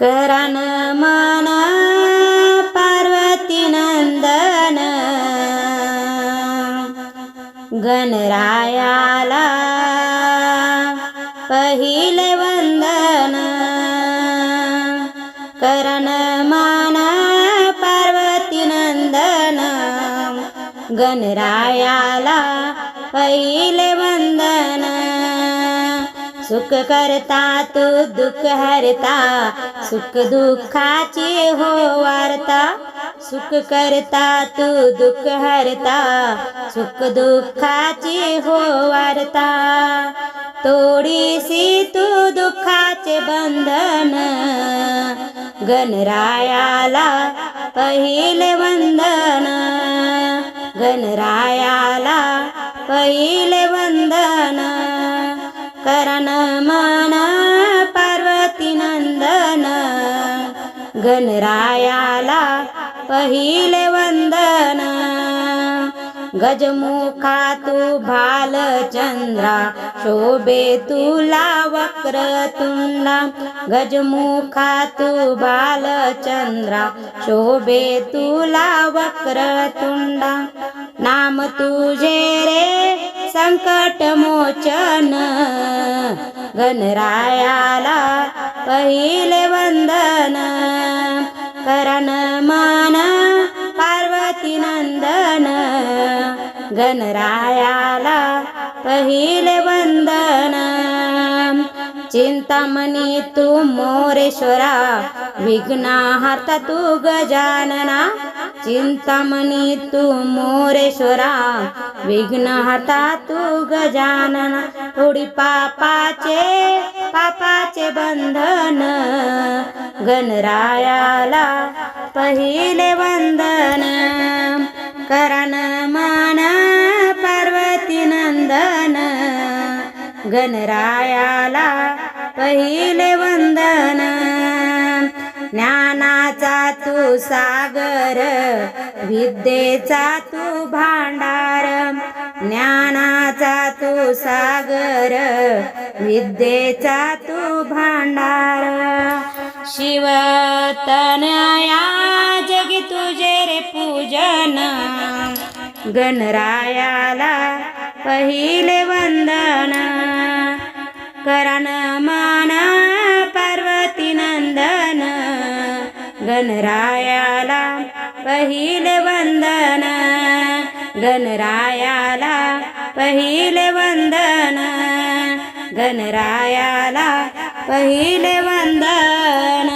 करन मन पार्वती नंदन गणरायाला पहिले वंदन करन मन पार्वती नंदन गणरायाला पहिले वंदना सुख करता तो दुःख हरता. सुख दुःखाची हो वार्ता. सुख करता तू दुःख हरता. सुख दुःखाची हो वार्ता. तोडीसी तू दुःखाचे बंधन. गणरायाला पहिले वंदन. गणरायाला पहिले वंदन. करण मन पार्वती नंदन गणरायाला पहिले वंदन. गजमुखा तू भालचंद्रा शोभे तुला. वक्रतुंडा गजमुखा तू बालचंद्रा शोभे तुला. वक्र तुंडा नाम तुझे रे संकट मोचन. गणरायाला पहिले वंदन. करण मान पार्वती नंदन. गणरायाला पहिले वंदन. चिंतामणी तू मोरेश्वरा विघ्नाहर्ता तू गजानना. चिंतामणी तू मोरेश्वरा विघ्नहता तू गजानना थोडी पापाचे पापाचे बंधन. गणरायाला पहिले वंदन करण मान पार्वती नंदन. गणरायाला पहिले वंदन ज्ञाना तू सागर विद्येचा तू भांडार ज्ञानाचा तू सागर विद्येचा तू भांडार. शिवतनया जगी तुझे रे पूजन. गणरायाला पहिले वंदन. करण गणरायाला पहिले वंदन. गणरायाला पहिले वंदन. गणरायाला पहिले वंदन.